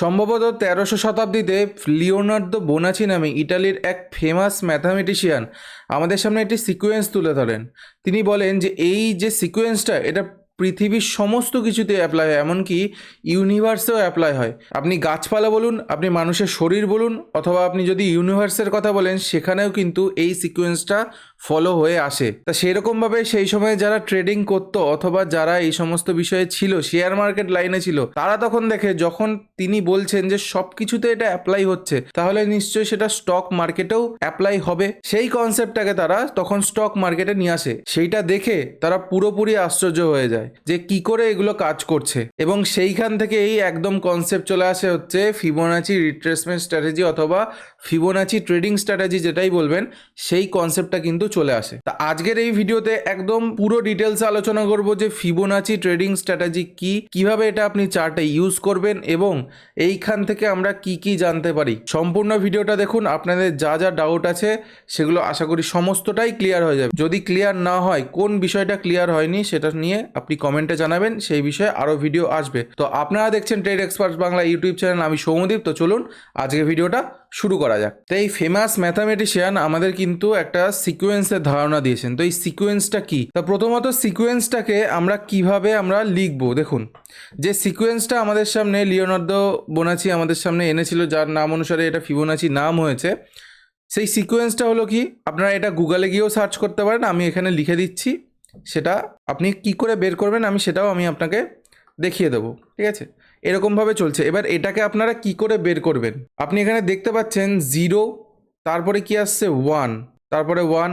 সম্ভবত তেরোশো শতাব্দীতে লিওনার্দো বোনাচি নামে ইটালির এক ফেমাস ম্যাথামেটিশিয়ান আমাদের সামনে একটি সিকোয়েন্স তুলে ধরেন। তিনি বলেন যে এই যে সিকোয়েন্সটা এটা পৃথিবীর সমস্ত কিছুতে অ্যাপ্লাই হয়, এমনকি ইউনিভার্সেও অ্যাপ্লাই হয়। আপনি গাছপালা বলুন, আপনি মানুষের শরীর বলুন, অথবা আপনি যদি ইউনিভার্সের কথা বলেন, সেখানেও কিন্তু এই সিকোয়েন্সটা ফলো হয়ে আসে। তা সেরকমভাবে সেই সময় যারা ট্রেডিং করতো অথবা যারা এই সমস্ত বিষয়ে ছিল শেয়ার মার্কেট লাইনে ছিল, তারা তখন দেখে যখন তিনি বলছেন যে সব কিছুতে এটা অ্যাপ্লাই হচ্ছে, তাহলে নিশ্চয়ই সেটা স্টক মার্কেটেও অ্যাপ্লাই হবে। সেই কনসেপ্টটাকে তারা তখন স্টক মার্কেটে নিয়ে আসে। সেইটা দেখে তারা পুরোপুরি আশ্চর্য হয়ে যায় যে কি করে এগুলো কাজ করছে। এবং সেইখান থেকে এই একদম কনসেপ্ট চলে আসে হচ্ছে ফিবোনাচি রিট্রেসমেন্ট স্ট্র্যাটেজি অথবা ফিবোনাচি ট্রেডিং স্ট্র্যাটেজি যেটাই বলবেন, সেই কনসেপ্টটা কিন্তু চলে আসে। তা আজকের এই ভিডিওতে একদম পুরো ডিটেলস আলোচনা করব যে ফিবোনাচি ট্রেডিং স্ট্র্যাটেজি কি, কীভাবে এটা আপনি চার্টে ইউজ করবেন এবং এইখান থেকে আমরা কি কি জানতে পারি। সম্পূর্ণ ভিডিওটা দেখুন, আপনাদের যা যা ডাউট আছে সেগুলো আশা করি সমস্তটাই ক্লিয়ার হয়ে যাবে। যদি ক্লিয়ার না হয়, কোন বিষয়টা ক্লিয়ার হয়নি সেটা নিয়ে আপনি কমেন্টে জানাবেন, সেই বিষয়ে আরও ভিডিও আসবে। তো আপনারা দেখছেন trade expert Bangla YouTube channel আমি সৌমদীপ তো চলুন আজকে ভিডিওটা শুরু করা যাক। তো এই ফেমাস ম্যাথামেটিশিয়ান আমাদের কিন্তু একটা সিকোয়েন্সের ধারণা দিয়েছেন। তো এই সিকোয়েন্সটা কি? তা প্রথমত সিকোয়েন্সটাকে আমরা কীভাবে আমরা লিখব? দেখুন, যে সিকোয়েন্সটা আমাদের সামনে লিওনার্দো বোনাচি আমাদের সামনে এনেছিল, যার নাম অনুসারে এটা ফিবোনাচি নাম হয়েছে। সেই সিকোয়েন্সটা হলো কি? আপনারা এটা গুগলে গিয়েও সার্চ করতে পারেন, আমি এখানে লিখে দিচ্ছি। সেটা আপনি কি করে বের করবেন, আমি সেটাও আমি আপনাকে দেখিয়ে দেবো। ঠিক আছে? এরকমভাবে চলছে। এবার এটাকে আপনারা কি করে বের করবেন? আপনি এখানে দেখতে পাচ্ছেন জিরো, তারপরে কি আসছে? ওয়ান, তারপরে ওয়ান,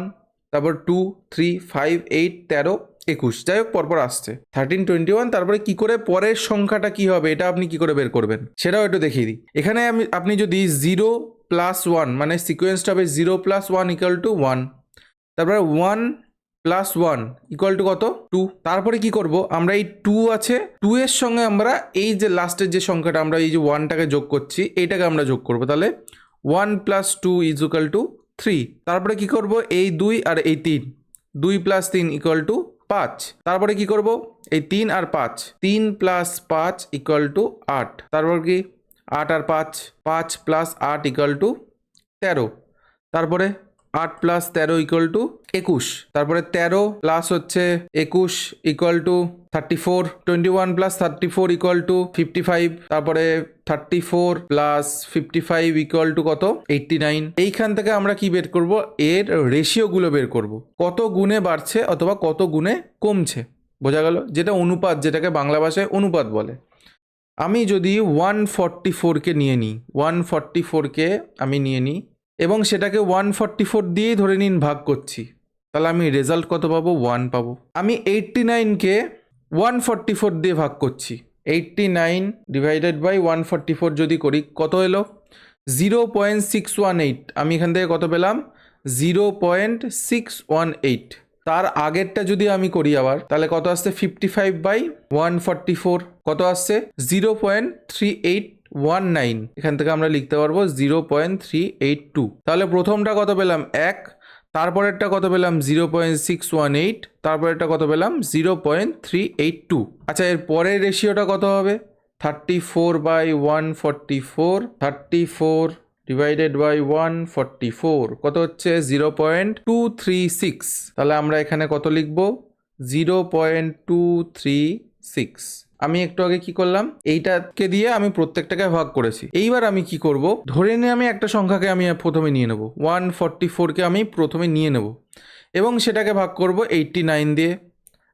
তারপর টু, থ্রি, ফাইভ, এইট, তেরো, একুশ। যাই হোক, পরপর আসছে। থার্টিন, টোয়েন্টি ওয়ান, তারপরে কি করে পরের সংখ্যাটা কি হবে, এটা আপনি কি করে বের করবেন? সেটাও একটু দেখিয়ে দিই। এখানে আমি, আপনি যদি জিরো প্লাস ওয়ান মানে সিকোয়েন্সটা হবে zero plus one equal to one, তারপরে one plus one equal to কত? টু তারপরে কি করব? আমরা এই টু আছে টু এর সঙ্গে আমরা এই যে লাস্টের যে সংখ্যাটা, আমরা এই যে ওয়ানটাকে যোগ করছি, এইটাকে আমরা যোগ করব তাহলে one plus two is equal to three তারপরে কি করব? এই দুই আর এই তিন। দুই প্লাস তিন ইকুয়াল টু পাঁচ। তারপরে কি করব? এই তিন আর পাঁচ। তিন প্লাস পাঁচ ইকুয়াল টু আট। তারপর কি? আট আর পাঁচ। পাঁচ প্লাস আট ইকুয়াল টু তেরো। তারপরে আট প্লাস তেরো ইকুয়াল টু একুশ। তারপরে তেরো প্লাস হচ্ছে একুশ equal to thirty four twenty one plus thirty four equal to fifty five তারপরে thirty four plus fifty five equal to কত? এইটটি নাইন এইখান থেকে আমরা কি বের করব? এর রেশিওগুলো বের করব। কত গুণে বাড়ছে অথবা কত গুণে কমছে? বোঝা গেল? যেটা অনুপাত, যেটাকে বাংলা ভাষায় অনুপাত বলে। আমি যদি ওয়ান ফর্টি ফোরকে নিয়ে নিই ওয়ান ফর্টি ফোরকে আমি নিয়ে নিই এবং সেটাকে ওয়ান ফর্টি ফোর দিয়েই ধরে নিন ভাগ করছি। তাহলে আমি রেজাল্ট কত পাবো? ওয়ান পাবো। আমি এইটটি নাইনকে ওয়ান ফর্টি ফোর দিয়ে ভাগ করছি। Eighty nine divided by one forty four যদি করি, কত এলো? Zero point six one eight আমি এখান থেকে কত পেলাম? Zero point six one eight তার আগেরটা যদি আমি করি আবার, তাহলে কত আসছে? Fifty five by one forty four কত আসছে? Zero point three eight one nine এখান থেকে আমরা লিখতে পারব zero point three eight two তাহলে প্রথমটা কত পেলাম? এক। তারপরেরটা কত পেলাম? Zero point six one eight তারপরেরটা কত পেলাম? Zero point three eight two আচ্ছা এর পরের রেশিওটা কত হবে? Thirty four by one forty four thirty four divided by one forty four কত হচ্ছে? Zero point two three six তাহলে আমরা এখানে কত লিখব? Zero point two three six আমি একটু আগে কি করলাম? এইটাকে দিয়ে আমি প্রত্যেকটাকে ভাগ করেছি। এইবার আমি কি করব? ধরে নিয়ে আমি একটা সংখ্যাকে আমি প্রথমে নিয়ে নেব। ওয়ান ফর্টি ফোরকে আমি প্রথমে নিয়ে নেব। এবং সেটাকে ভাগ করব এইটটি নাইন দিয়ে।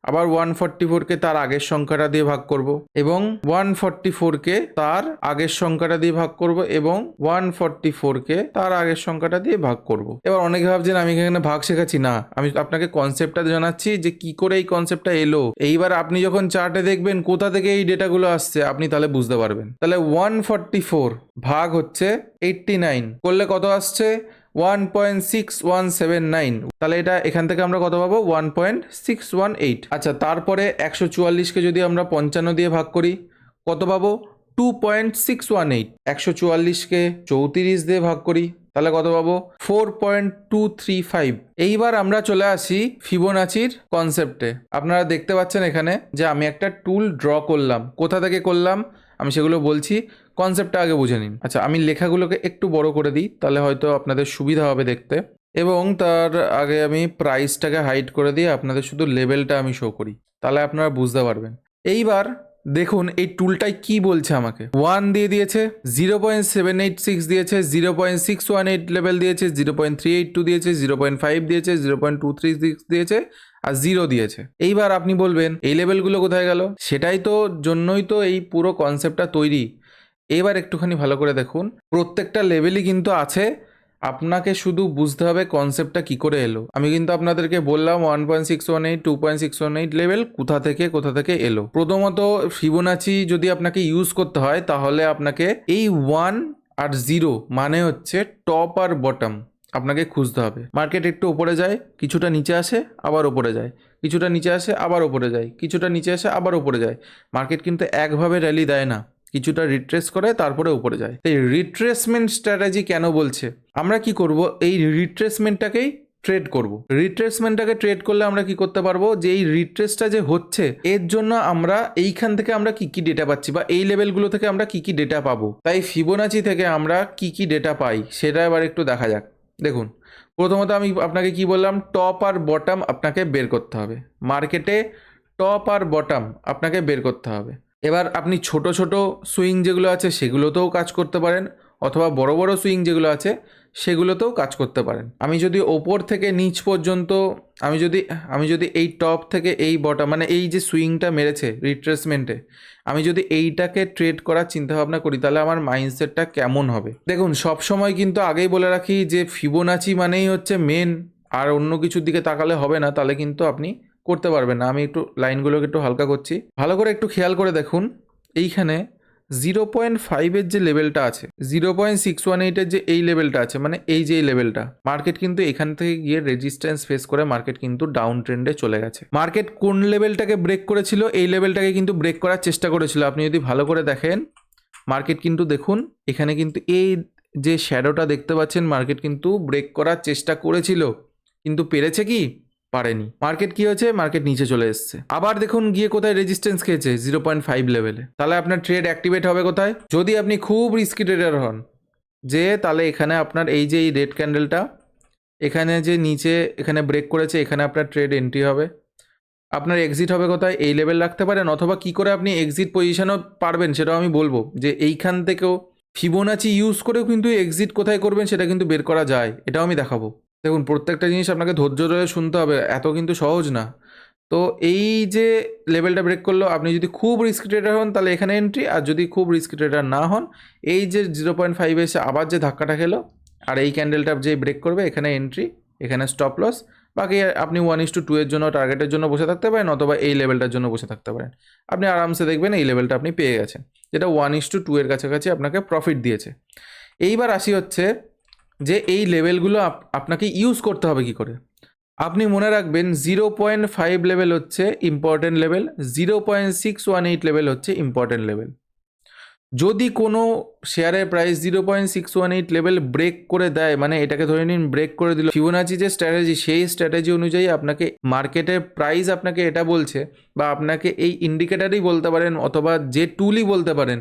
আবার ওয়ান ফর্টি ফোরকে তার আগের সংখ্যাটা দিয়ে ভাগ করব এবং ওয়ান ফর্টি ফোরকে তার আগের সংখ্যাটা দিয়ে ভাগ করব এবং ওয়ান ফর্টি ফোরকে তার আগের সংখ্যাটা দিয়ে ভাগ করব। এবার অনেকে ভাবছেন, আমি এখানে ভাগ শেখাচ্ছি? না, আমি আপনাকে কনসেপ্টটা জানাচ্ছি যে কি করে এই কনসেপ্টটা এলো। এইবার আপনি যখন চার্টে দেখবেন কোথা থেকে এই ডেটাগুলো আসছে, আপনি তাহলে বুঝতে পারবেন। তাহলে ওয়ান ফর্টি ফোর ভাগ হচ্ছে এইটটি নাইন। করলে কত আসছে? One point six one seven nine তাহলে এটা এখান থেকে আমরা কত পাবো? One point six one eight আচ্ছা তারপরে একশো চুয়াল্লিশকে যদি আমরা পঞ্চান্ন দিয়ে ভাগ করি, কত পাবো? Two point six one eight একশো চুয়াল্লিশকে চৌত্রিশ দিয়ে ভাগ করি, তাহলে কত পাবো? Four point two three five এইবার আমরা চলে আসি ফিবোনাচির কনসেপ্টে আপনারা দেখতে পাচ্ছেন এখানে যে আমি একটা টুল ড্র করলাম। কোথা থেকে করলাম? আমি সেগুলো বলছি কনসেপ্টটা আগে বুঝে নিন। আচ্ছা আমি লেখাগুলোকে একটু বড় করে দিই, তাহলে হয়তো আপনাদের সুবিধা হবে দেখতে। এবং তার আগে আমি প্রাইসটাকে হাইড করে দিয়ে আপনাদের শুধু লেভেলটা আমি শো করি, তাহলে আপনারা বুঝতে পারবেন। এইবার দেখুন, এই টুলটাই কি বলছে আমাকে? ওয়ান দিয়ে দিয়েছে zero point seven eight six দিয়েছে zero point six one eight level দিয়েছে zero point three eight two দিয়েছে জিরো পয়েন্ট ফাইভ দিয়েছে zero point two three six দিয়েছে, আর জিরো দিয়েছে। এইবার আপনি বলবেন, এই লেভেলগুলো কোথায় গেল? সেটাই তো জন্যই তো এই পুরো কনসেপ্টটা তৈরি। এবার একটুখানি ভালো করে দেখুন, প্রত্যেকটা লেভেলই কিন্তু আছে আপনাকে শুধু বুঝতে হবে কনসেপ্টটা কি করে এলো। আমি কিন্তু আপনাদেরকে বললাম one point six one eight two point six one eight level কোথা থেকে কোথা থেকে এলো। প্রথমত ফিবোনাচি যদি আপনাকে ইউজ করতে হয়, তাহলে আপনাকে এই ওয়ান আর জিরো মানে হচ্ছে টপ আর বটম আপনাকে খুঁজতে হবে। মার্কেট একটু উপরে যায়, কিছুটা নিচে আসে, আবার উপরে যায়। কিছুটা নিচে আসে, আবার উপরে যায়। কিছুটা নিচে আসে, আবার উপরে যায়। মার্কেট কিন্তু একভাবে র্যালি দেয় না। কিছুটা রিট্রেস করে তারপরে উপরে যায়। এই রিট্রেসমেন্ট স্ট্র্যাটেজি কেন বলছে? আমরা কি করব? এই রিট্রেসমেন্টটাকেই ট্রেড করব। রিট্রেসমেন্টটাকে ট্রেড করলে আমরা কি করতে পারব? যে এই রিট্রেসটা যে হচ্ছে, এর জন্য আমরা এইখান থেকে আমরা কি কি ডেটা পাচ্ছি বা এই লেভেলগুলো থেকে আমরা কি কি ডেটা পাবো? তাই ফিবোনাচি থেকে আমরা কি কি ডেটা পাই, সেটা এবার একটু দেখা যাক। দেখুন, প্রথমত আমি আপনাকে কি বললাম? টপ আর বটম আপনাকে বের করতে হবে। মার্কেটে টপ আর বটম আপনাকে বের করতে হবে। এবার আপনি ছোট ছোট সুইং যেগুলো আছে সেগুলোতেও কাজ করতে পারেন, অথবা বড় বড় সুইং যেগুলো আছে সেগুলোতেও কাজ করতে পারেন। আমি যদি ওপর থেকে নিচ পর্যন্ত, আমি যদি আমি যদি এই টপ থেকে এই বটম মানে এই যে সুইংটা মেরেছে রিট্রেসমেন্টে, আমি যদি এইটাকে ট্রেড করার চিন্তাভাবনা করি, তাহলে আমার মাইন্ডসেটটা কেমন হবে? দেখুন সব সময় কিন্তু আগেই বলে রাখি যে ফিবোনাচি মানেই হচ্ছে মেন আর অন্য কিছুর দিকে তাকালে হবে না, তাহলে কিন্তু আপনি করতে পারবেন না। আমি একটু লাইনগুলোকে একটু হালকা করছি। ভালো করে একটু খেয়াল করে দেখুন। এইখানে জিরো পয়েন্ট ফাইভের যে লেভেলটা আছে, জিরো পয়েন্ট সিক্স ওয়ান এইটের যে এই লেভেলটা আছে মানে এই যে এই লেভেলটা, মার্কেট কিন্তু এখান থেকে গিয়ে রেজিস্ট্যান্স ফেস করে মার্কেট কিন্তু ডাউন ট্রেন্ডে চলে গেছে। মার্কেট কোন লেভেলটাকে ব্রেক করেছিল, এই লেভেলটাকে কিন্তু ব্রেক করার চেষ্টা করেছিল। আপনি যদি ভালো করে দেখেন, মার্কেট কিন্তু দেখুন, এখানে কিন্তু এই যে শ্যাডোটা দেখতে পাচ্ছেন, মার্কেট কিন্তু ব্রেক করার চেষ্টা করেছিল। কিন্তু পেরেছে কি? পারেনি। মার্কেট কি হয়েছে? মার্কেট নিচে চলে এসছে। আবার দেখুন গিয়ে কোথায় রেজিস্ট্যান্স খেয়েছে জিরো পয়েন্ট ফাইভ লেভেলে তাহলে আপনার ট্রেড অ্যাক্টিভেট হবে কোথায়? যদি আপনি খুব রিস্কি ট্রেডার হন, যে তাহলে এখানে আপনার এই যে এই রেড ক্যান্ডেলটা এখানে যে নিচে এখানে ব্রেক করেছে, এখানে আপনার ট্রেড এন্ট্রি হবে। আপনার এক্সিট হবে কোথায়? এই লেভেল রাখতে পারেন, অথবা কি করে আপনি এক্সিট পজিশনও পারবেন, সেটাও আমি বলব। যে এইখান থেকেও ফিবোনাচি ইউজ করেও কিন্তু এক্সিট কোথায় করবেন, সেটা কিন্তু বের করা যায়, এটাও আমি দেখাবো। দেখুন, প্রত্যেকটা জিনিস আপনাকে ধৈর্য ধরে শুনতে হবে, এত কিন্তু সহজ না। তো এই যে লেভেলটা ব্রেক করল, আপনি যদি খুব রিস্ক ট্রেডার হন, তাহলে এখানে এন্ট্রি আর যদি খুব রিস্ক ট্রেডার না হন, এই যে জিরো পয়েন্ট ফাইভ এসে আবার যে ধাক্কাটা খেলো, আর এই ক্যান্ডেলটা যে ব্রেক করবে, এখানে এন্ট্রি এখানে স্টপ লস বাকি আপনি ওয়ান ইস টু টু এর জন্য টার্গেটের জন্য বসে থাকতে পারেন, অথবা এই লেভেলটার জন্য বসে থাকতে পারেন। আপনি আরামসে দেখবেন এই লেভেলটা আপনি পেয়ে গেছেন, যেটা ওয়ান ইস টু টু এর কাছাকাছি আপনাকে প্রফিট দিয়েছে। এইবার আসি হচ্ছে যে এই লেভেলগুলো আপ- আপনাকে ইউজ করতে হবে কি করে? আপনি মনে রাখবেন জিরো পয়েন্ট ফাইভ লেভেল হচ্ছে important level zero point six one eight level হচ্ছে ইম্পর্টেন্ট লেভেল যদি কোনো শেয়ারের price zero point six one eight level break করে দেয় মানে এটাকে ধরে নিন ব্রেক করে দিল ফিবোনাচি যে স্ট্র্যাটেজি সেই স্ট্র্যাটেজি অনুযায়ী আপনাকে মার্কেটের প্রাইস আপনাকে এটা বলছে বা আপনাকে এই ইন্ডিকেটারই বলতে পারেন অথবা যে টুলই বলতে পারেন,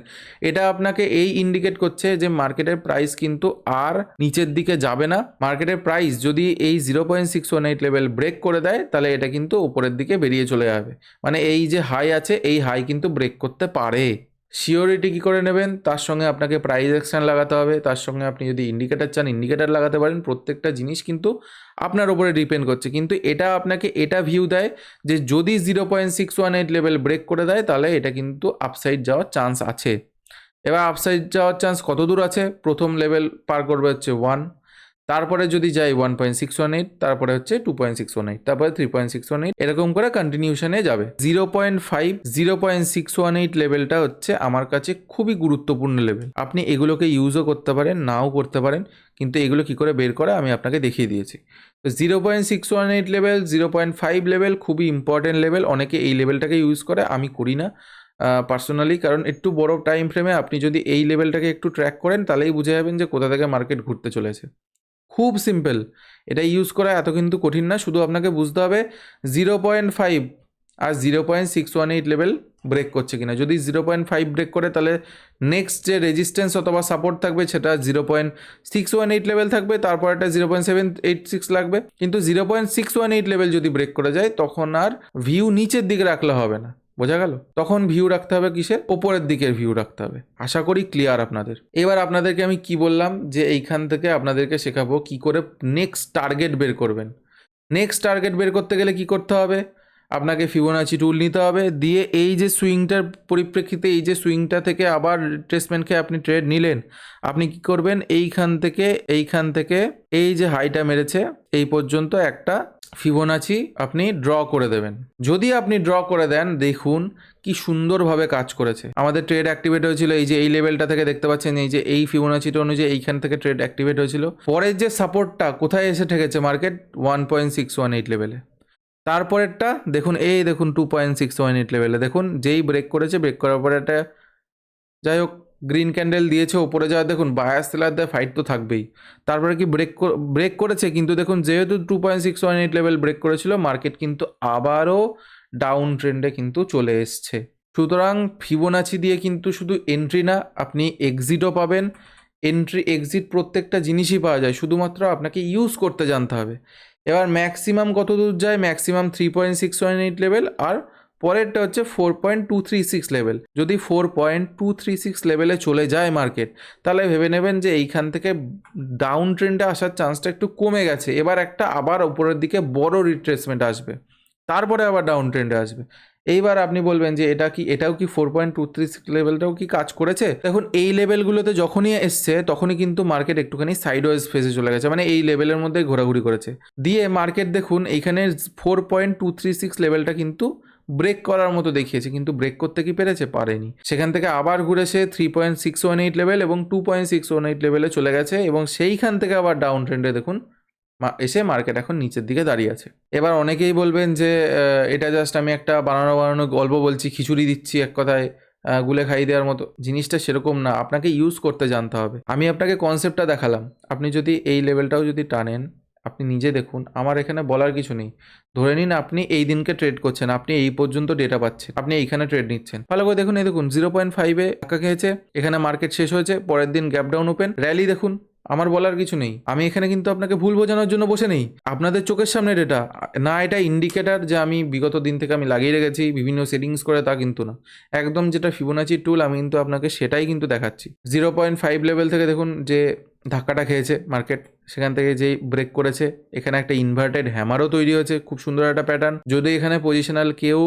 এটা আপনাকে এই ইন্ডিকেট করছে যে মার্কেটের প্রাইস কিন্তু আর নিচের দিকে যাবে না। মার্কেটের প্রাইস যদি এই zero point six one eight level break করে দেয়, তাহলে এটা কিন্তু উপরের দিকে বেরিয়ে চলে যাবে। মানে এই যে হাই আছে, এই হাই কিন্তু ব্রেক করতে পারে। সিওরিটি কী করে নেবেন? তার সঙ্গে আপনাকে প্রাইস অ্যাকশন লাগাতে হবে। তার সঙ্গে আপনি যদি ইন্ডিকেটার চান ইন্ডিকেটার লাগাতে পারেন। প্রত্যেকটা জিনিস কিন্তু আপনার উপরে ডিপেন্ড করছে। কিন্তু এটা আপনাকে এটা ভিউ দেয় যে যদি zero point six one eight level break করে দেয়, তাহলে এটা কিন্তু আপসাইড যাওয়ার চান্স আছে। এবার আপসাইড যাওয়ার চান্স কত দূর আছে? প্রথম লেভেল পার করবে হচ্ছে ওয়ান তারপরে যদি যাই one point six one eight তারপরে হচ্ছে two point six one eight তারপরে three point six one eight এরকম করে কন্টিনিউশনে যাবে। Zero point five zero point six one eight লেভেলটা হচ্ছে আমার কাছে খুবই গুরুত্বপূর্ণ লেভেল আপনি এগুলোকে ইউজও করতে পারেন, নাও করতে পারেন, কিন্তু এগুলো কি করে বের করে আমি আপনাকে দেখিয়ে দিয়েছি। তো zero point six one eight level zero point five level খুবই ইম্পর্টেন্ট লেভেল অনেকে এই লেভেলটাকে ইউজ করে, আমি করি না পার্সোনালি কারণ একটু বড় টাইম ফ্রেমে আপনি যদি এই লেভেলটাকে একটু ট্র্যাক করেন, তাহলেই বুঝে যাবেন যে কোথা থেকে মার্কেট ঘুরতে চলেছে। খুব সিম্পল এটা ইউজ করা এত কিন্তু কঠিন না, শুধু আপনাকে বুঝতে হবে জিরো পয়েন্ট ফাইভ আর zero point six one eight level break করছে কিনা। যদি জিরো পয়েন্ট ফাইভ ব্রেক করে, তাহলে নেক্সট যে রেজিস্ট্যান্স অথবা সাপোর্ট থাকবে, সেটা zero point six one eight level থাকবে, তারপর একটা zero point seven eight six লাগবে। কিন্তু zero point six one eight level যদি ব্রেক করে যায়, তখন আর ভিউ নিচের দিকে রাখলে হবে না। বোঝা গেল? তখন ভিউ রাখতে হবে কিসের? ওপরের দিকের ভিউ রাখতে হবে। আশা করি ক্লিয়ার আপনাদের। এবার আপনাদেরকে আমি কি বললাম? যে এইখান থেকে আপনাদেরকে শেখাবো কি করে নেক্সট টার্গেট বের করবেন। নেক্সট টার্গেট বের করতে গেলে কি করতে হবে? আপনাকে ফিবোনাচি টুল নিতে হবে। দিয়ে এই যে সুইংটার পরিপ্রেক্ষিতে, এই যে সুইংটা থেকে আবার রিট্রেসমেন্টকে আপনি ট্রেড নিলেন, আপনি কি করবেন? এইখান থেকে এইখান থেকে এই যে হাইটা মেরেছে, এই পর্যন্ত একটা ফিবোনাচি, আপনি ড্র করে দেবেন। যদি আপনি ড্র করে দেন, দেখুন কি সুন্দরভাবে কাজ করেছে। আমাদের ট্রেড অ্যাক্টিভেট হয়েছিল, এই যে এই লেভেলটা থেকে দেখতে পাচ্ছেন, এই যে এই ফিবোনাচিটা অনুযায়ী এইখান থেকে ট্রেড অ্যাক্টিভেট হয়েছিল। পরের যে সাপোর্টটা কোথায় এসে ঠেকেছে market one point six one eight লেভেলে তারপরেরটা, দেখুন, এই দেখুন two point six one eight লেভেলে দেখুন, যেই ব্রেক করেছে ব্রেক করার পরে একটা যাই হোক গ্রিন ক্যান্ডেল দিয়েছে ওপরে যাওয়া দেখুন বায়াস সেলারদের ফাইট তো থাকবেই। তারপরে কি ব্রেক ব্রেক করেছে, কিন্তু দেখুন, যেহেতু two point six one eight level break করেছিল মার্কেট কিন্তু আবারও ডাউন ট্রেন্ডে কিন্তু চলে এসছে। সুতরাং ফিবোনাচি দিয়ে কিন্তু শুধু এন্ট্রি না, আপনি এক্সিটও পাবেন। এন্ট্রি এক্সিট প্রত্যেকটা জিনিসই পাওয়া যায়, শুধুমাত্র আপনাকে ইউজ করতে জানতে হবে। এবার ম্যাক্সিমাম কত দূর যায়? Maximum three point six one eight level আর পরেরটা হচ্ছে four point two three six level যদি four point two three six লেভেলে চলে যায় মার্কেট তাহলে ভেবে নেবেন যে এইখান থেকে ডাউন ট্রেন্ডে আসার চান্সটা একটু কমে গেছে। এবার একটা আবার উপরের দিকে বড় রিট্রেসমেন্ট আসবে। তারপরে আবার ডাউন ট্রেন্ডে আসবে। এইবার আপনি বলবেন যে এটা কি, এটাও কি four point two three six লেভেলটাও কি কাজ করেছে? দেখুন, এই লেভেলগুলোতে যখনই এসছে, তখনই কিন্তু মার্কেট একটুখানি সাইডওয়াইজ ফেসে চলে গেছে। মানে এই লেভেলের মধ্যে ঘোরাঘুরি করেছে। দিয়ে মার্কেট দেখুন, এইখানে four point two three six লেভেলটা কিন্তু ব্রেক করার মতো দেখিয়েছে, কিন্তু ব্রেক করতে কি পেরেছে? পারেনি। সেখান থেকে আবার ঘুরে সে three point six one eight level এবং two point six one eight লেভেলে চলে গেছে এবং সেইখান থেকে আবার ডাউন ট্রেন্ডে দেখুন এসে মার্কেট এখন নিচের দিকে দাঁড়িয়ে আছে। এবার অনেকেই বলবেন যে এটা জাস্ট আমি একটা বানানো বানানো গল্প বলছি, খিচুড়ি দিচ্ছি এক কথায় গুলে খাই দেওয়ার মতো। জিনিসটা সেরকম না, আপনাকে ইউজ করতে জানতে হবে। আমি আপনাকে কনসেপ্টটা দেখালাম। আপনি যদি এই লেভেলটাও যদি টানেন আপনি নিজে দেখুন, আমার এখানে বলার কিছু নেই। ধরে নিন আপনি এই দিনকে ট্রেড করছেন, আপনি এই পর্যন্ত ডেটা পাচ্ছেন, আপনি এইখানে ট্রেড নিচ্ছেন। ভালো করে দেখুন, এই দেখুন জিরো পয়েন্ট ফাইভে টাকা খেয়েছে, এখানে মার্কেট শেষ হয়েছে, পরের দিন গ্যাপ ডাউন ওপেন র্যালি দেখুন, আমার বলার কিছু নেই। আমি এখানে কিন্তু আপনাকে ভুল বোঝানোর জন্য বসে নেই। আপনাদের চোখের সামনে ডেটা না এটা ইন্ডিকেটার যে আমি বিগত দিন থেকে আমি লাগিয়ে রেখেছি, বিভিন্ন সেটিংস করে তা কিন্তু না। একদম যেটা ফিবোনাচি টুল আমি কিন্তু আপনাকে সেটাই কিন্তু দেখাচ্ছি। জিরো পয়েন্ট ফাইভ লেভেল থেকে দেখুন, যে ধাক্কাটা খেয়েছে মার্কেট। সেখান থেকে যেই ব্রেক করেছে, এখানে একটা ইনভার্টেড হ্যামারও তৈরি হয়েছে। খুব সুন্দর একটা প্যাটার্ন যদি এখানে পজিশনাল কেউ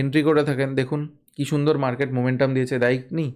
এন্ট্রি করে থাকেন, দেখুন কি সুন্দর মার্কেট মোমেন্টাম দিয়েছে। দায়িক নেই।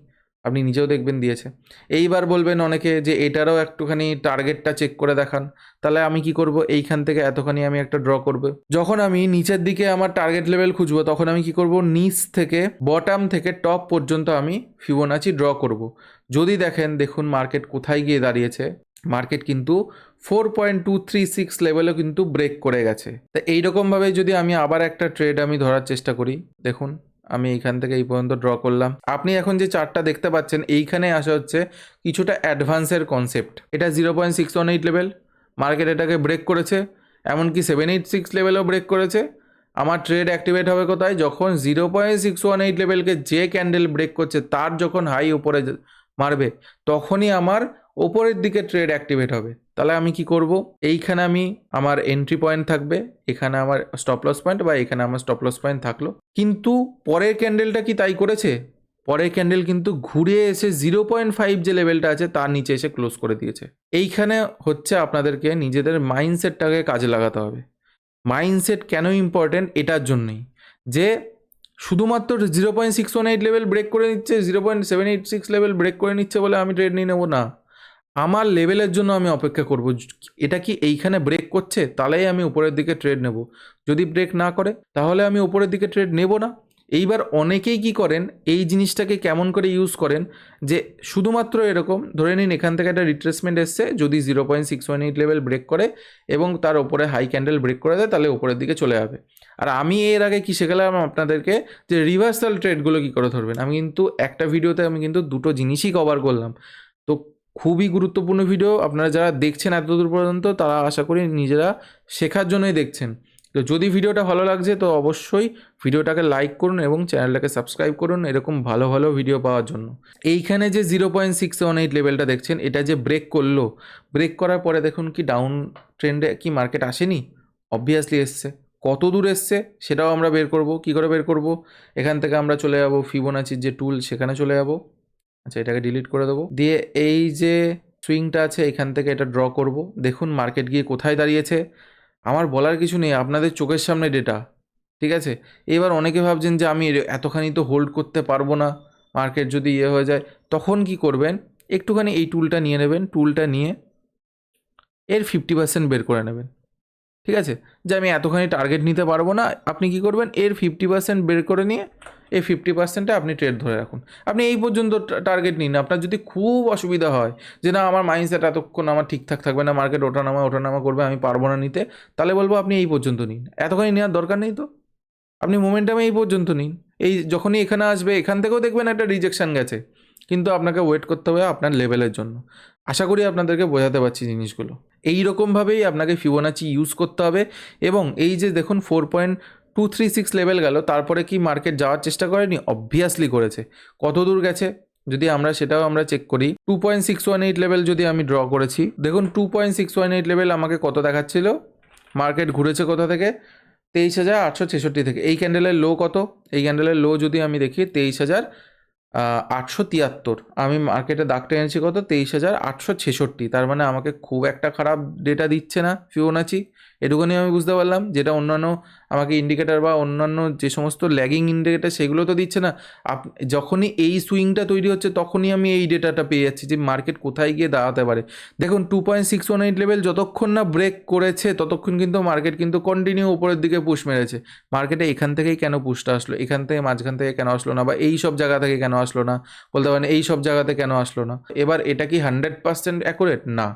আপনি নিজেও দেখবেন দিয়েছে। এইবার বলবেন অনেকে যে, এটারও একটুখানি টার্গেটটা চেক করে দেখান। তাহলে আমি কি করব? এইখান থেকে এতখানি আমি একটা ড্র করব। যখন আমি নিচের দিকে আমার টার্গেট লেভেল খুঁজবো, তখন আমি কি করব? নিচ থেকে বটাম থেকে টপ পর্যন্ত আমি ফিবোনাচি ড্র করব। যদি দেখেন, দেখুন মার্কেট কোথায় গিয়ে দাঁড়িয়েছে। মার্কেট কিন্তু four point two three six লেভেলও কিন্তু ব্রেক করে গেছে। তা এইরকমভাবে যদি আমি আবার একটা ট্রেড আমি ধরার চেষ্টা করি, দেখুন। আমি এইখান থেকে এই পর্যন্ত ড্র করলাম। আপনি এখন যে চার্টটা দেখতে পাচ্ছেন, এইখানে আসা হচ্ছে কিছুটা অ্যাডভান্সের কনসেপ্ট এটা zero point six one eight level market এটাকে ব্রেক করেছে, এমনকি সেভেন এইট সিক্স লেভেলও ব্রেক করেছে। আমার ট্রেড অ্যাক্টিভেট হবে কোথায়? যখন zero point six one eight লেভেলকে যে ক্যান্ডেল ব্রেক করছে, তার যখন হাই ওপরে যে- মারবে, তখনই আমার ওপরের দিকে ট্রেড অ্যাক্টিভেট হবে। তাহলে আমি কি করব? এইখানে আমি আমার এন্ট্রি পয়েন্ট থাকবে, এখানে আমার স্টপ লস পয়েন্ট বা এখানে আমার স্টপ লস পয়েন্ট থাকল। কিন্তু পরের ক্যান্ডেলটা কি তাই করেছে? পরের ক্যান্ডেল কিন্তু ঘুরে এসে জিরো পয়েন্ট ফাইভ যে লেভেলটা আছে, তার নিচে এসে ক্লোজ করে দিয়েছে। এইখানে হচ্ছে আপনাদেরকে নিজেদের মাইন্ডসেটটাকে কাজে লাগাতে হবে। মাইন্ডসেট কেন ইম্পর্টেন্ট এটার জন্যই। যে শুধুমাত্র zero point six one eight level break করে নিচ্ছে zero point seven eight six level break করে নিচ্ছে বলে আমি ট্রেড নিয়ে নেব না। আমার লেভেলের জন্য আমি অপেক্ষা করব। এটা কি এইখানে ব্রেক করছে? তাহলেই আমি উপরের দিকে ট্রেড নেব। যদি ব্রেক না করে, তাহলে আমি উপরের দিকে ট্রেড নেব না। এইবার অনেকেই কি করেন, এই জিনিসটাকে কেমন করে ইউজ করেন, যে শুধুমাত্র এরকম, ধরে নিন এখান থেকে একটা রিট্রেসমেন্ট এসছে, যদি zero point six one eight level break করে এবং তার উপরে হাই ক্যান্ডেল ব্রেক করে দেয়, তাহলে উপরের দিকে চলে যাবে। আর আমি এর আগে কি শেখালাম আপনাদেরকে, যে রিভার্সাল ট্রেডগুলো কী করে ধরবেন? আমি কিন্তু একটা ভিডিওতে আমি কিন্তু দুটো জিনিসই কভার করলাম। তো খুবই গুরুত্বপূর্ণ ভিডিও আপনারা যারা দেখছেন এতদূর পর্যন্ত, তারা আশা করি নিজেরা শেখার জন্যই দেখছেন। তো যদি ভিডিওটা ভালো লাগছে, তো অবশ্যই ভিডিওটাকে লাইক করুন এবং চ্যানেলটাকে সাবস্ক্রাইব করুন এরকম ভালো ভালো ভিডিও পাওয়ার জন্য। এইখানে যে zero point six one eight লেভেলটা দেখছেন, এটা যে ব্রেক করল। ব্রেক করার পরে দেখুন কি ডাউন ট্রেন্ডে কি মার্কেট আসেনি? অবভিয়াসলি এসছে। কত দূর এসছে, সেটাও আমরা বের করব। কি করে বের করব? এখান থেকে আমরা চলে যাব ফিবোনাচির যে টুল সেখানে চলে যাব। আচ্ছা এটাকে ডিলিট করে দেবো। দিয়ে এই যে সুইংটা আছে, এখান থেকে এটা ড্র করব। দেখুন মার্কেট গিয়ে কোথায় দাঁড়িয়েছে। আমার বলার কিছু নেই, আপনাদের চোখের সামনে ডেটা ঠিক আছে? এবার অনেকে ভাবছেন যে আমি এতখানি তো হোল্ড করতে পারব না মার্কেট যদি ইয়ে হয়ে যায়, তখন কি করবেন? একটুখানি এই টুলটা নিয়ে নেবেন। টুলটা নিয়ে এর ফিফটি পার্সেন্ট বের করে নেবেন। ঠিক আছে? যে আমি এতখানি টার্গেট নিতে পারব না, আপনি কি করবেন? এর ফিফটি পার্সেন্ট বের করে নিয়ে, এই ফিফটি পার্সেন্টে আপনি ট্রেড ধরে রাখুন। আপনি এই পর্যন্ত টার্গেট নিন। আপনার যদি খুব অসুবিধা হয় যে না, আমার মাইন্ডসেট এতক্ষণ আমার ঠিকঠাক থাকবে না মার্কেট ওঠা ওঠানামা ওঠানামা করবে, আমি পারব না নিতে, তাহলে বলব আপনি এই পর্যন্ত নিন। এতখানি নেওয়ার দরকার নেই তো? আপনি মোমেন্টামে এই পর্যন্ত নিন। এই যখনই এখানে আসবে, এখান থেকেও দেখবেন একটা রিজেকশান গেছে। কিন্তু আপনাকে ওয়েট করতে হবে আপনার লেভেলের জন্য। আশা করি আপনাদেরকে বোঝাতে পারছি জিনিসগুলো। এই রকমভাবেই আপনাকে ফিবোনাচি ইউজ করতে হবে এবং এই যে দেখুন four point two three six level গেল, তারপরে কি মার্কেট যাওয়ার চেষ্টা করেনি? অবভিয়াসলি করেছে। কত দূর গেছে? যদি আমরা সেটাও আমরা চেক করি two point six one eight level যদি আমি ড্র করেছি, দেখুন two point six one eight level আমাকে কত দেখাচ্ছিল? মার্কেট ঘুরেছে কোথা থেকে? তেইশ হাজার আটশো ছেষট্টি থেকে। এই ক্যান্ডেলের লো কত? এই ক্যান্ডেলের লো যদি আমি দেখি, তেইশ হাজার আটশো তিয়াত্তর। আমি মার্কেটে দাগ টেনেছি কত? তেইশ হাজার আটশো ছেষট্টি। তার মানে আমাকে খুব একটা খারাপ ডেটা দিচ্ছে না ফিবোনাচি এটুকুনি আমি বুঝতে পারলাম, যেটা অন্যান্য আমাকে ইন্ডিকেটার বা অন্যান্য যে সমস্ত ল্যাগিং ইন্ডিকেটার সেগুলো তো দিচ্ছে না। আপ, যখনই এই সুইংটা তৈরি হচ্ছে, তখনই আমি এই ডেটাটা পেয়ে যাচ্ছি যে মার্কেট কোথায় গিয়ে দাঁড়াতে পারে। দেখুন two point six one eight level যতক্ষণ না ব্রেক করেছে, ততক্ষণ কিন্তু মার্কেট কিন্তু কন্টিনিউ উপরের দিকে পুশ মেরেছে। মার্কেটে এখান থেকেই কেন পুশটা আসলো? এখান থেকে মাঝখান থেকে কেন আসলো না? বা এই সব জায়গা থেকে কেন আসলো না? বলতে পারেন এই সব জায়গাতে কেন আসলো না? এবার এটা কি হান্ড্রেড পার্সেন্ট অ্যাকুরেট না।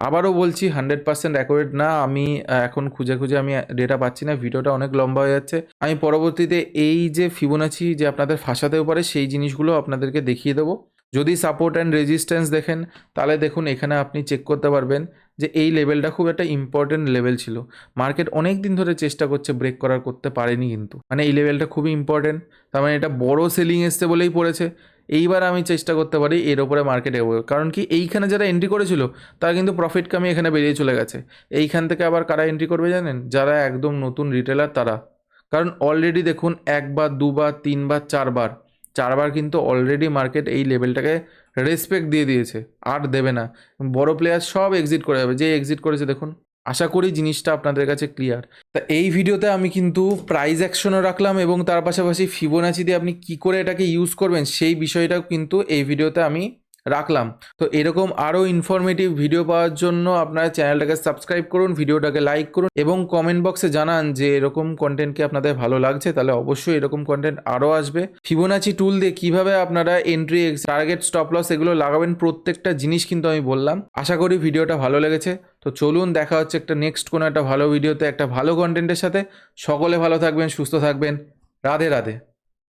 আবারও বলছি হান্ড্রেড পার্সেন্ট অ্যাকুরেট না। আমি এখন খুঁজে খুঁজে আমি ডেটা পাচ্ছি না। ভিডিওটা অনেক লম্বা হয়ে যাচ্ছে। আমি পরবর্তীতে এই যে ফিবোনাচি যে আপনাদের ফাঁসাতেও পারে, সেই জিনিসগুলো আপনাদেরকে দেখিয়ে দেবো। যদি সাপোর্ট অ্যান্ড রেজিস্ট্যান্স দেখেন, তাহলে দেখুন এখানে আপনি চেক করতে পারবেন যে এই লেভেলটা খুব একটা ইম্পর্টেন্ট লেভেল ছিল। মার্কেট অনেক দিন ধরে চেষ্টা করছে ব্রেক করার, করতে পারেনি কিন্তু। মানে এই লেভেলটা খুবই ইম্পর্টেন্ট তার মানে এটা বড় সেলিং এসছে বলেই পড়েছে। এইবার আমি চেষ্টা করতে পারি এর ওপরে মার্কেট এগোবে। কারণ কি, এইখানে যারা এন্ট্রি করেছিল, তারা কিন্তু প্রফিট কামিয়ে এখানে বেরিয়ে চলে গেছে। এইখান থেকে আবার কারা এন্ট্রি করবে জানেন? যারা একদম নতুন রিটেলার তারা। কারণ অলরেডি দেখুন, একবার, দুবার, তিনবার, চারবার চারবার কিন্তু অলরেডি মার্কেট এই লেভেলটাকে রেসপেক্ট দিয়ে দিয়েছে। আর দেবে না। বড় প্লেয়ার সব এক্সিট করে যাবে। যে এক্সিট করেছে, দেখুন আশা করি জিনিসটা আপনাদের কাছে ক্লিয়ার তা এই ভিডিওতে আমি কিন্তু প্রাইজ অ্যাকশনও রাখলাম এবং তার পাশাপাশি ফিবোনাচি দিয়ে আপনি কি করে এটাকে ইউজ করবেন সেই বিষয়টাও কিন্তু এই ভিডিওতে আমি রাখলাম। তো এরকম আরও ইনফরমেটিভ ভিডিও পাওয়ার জন্য আপনারা চ্যানেলটাকে সাবস্ক্রাইব করুন ভিডিওটাকে লাইক করুন এবং কমেন্ট বক্সে জানান যে এরকম কন্টেন্টকে আপনাদের ভালো লাগছে। তাহলে অবশ্যই এরকম কন্টেন্ট আরও আসবে। ফিবোনাচি টুল দিয়ে কীভাবে আপনারা এন্ট্রি টার্গেট স্টপ লস এগুলো লাগাবেন প্রত্যেকটা জিনিস কিন্তু আমি বললাম। আশা করি ভিডিওটা ভালো লেগেছে। তো চলুন, দেখা হচ্ছে একটা নেক্সট কোনো একটা ভালো ভিডিওতে একটা ভালো কন্টেন্টের সাথে। সকলে ভালো থাকবেন, সুস্থ থাকবেন। রাধে রাধে।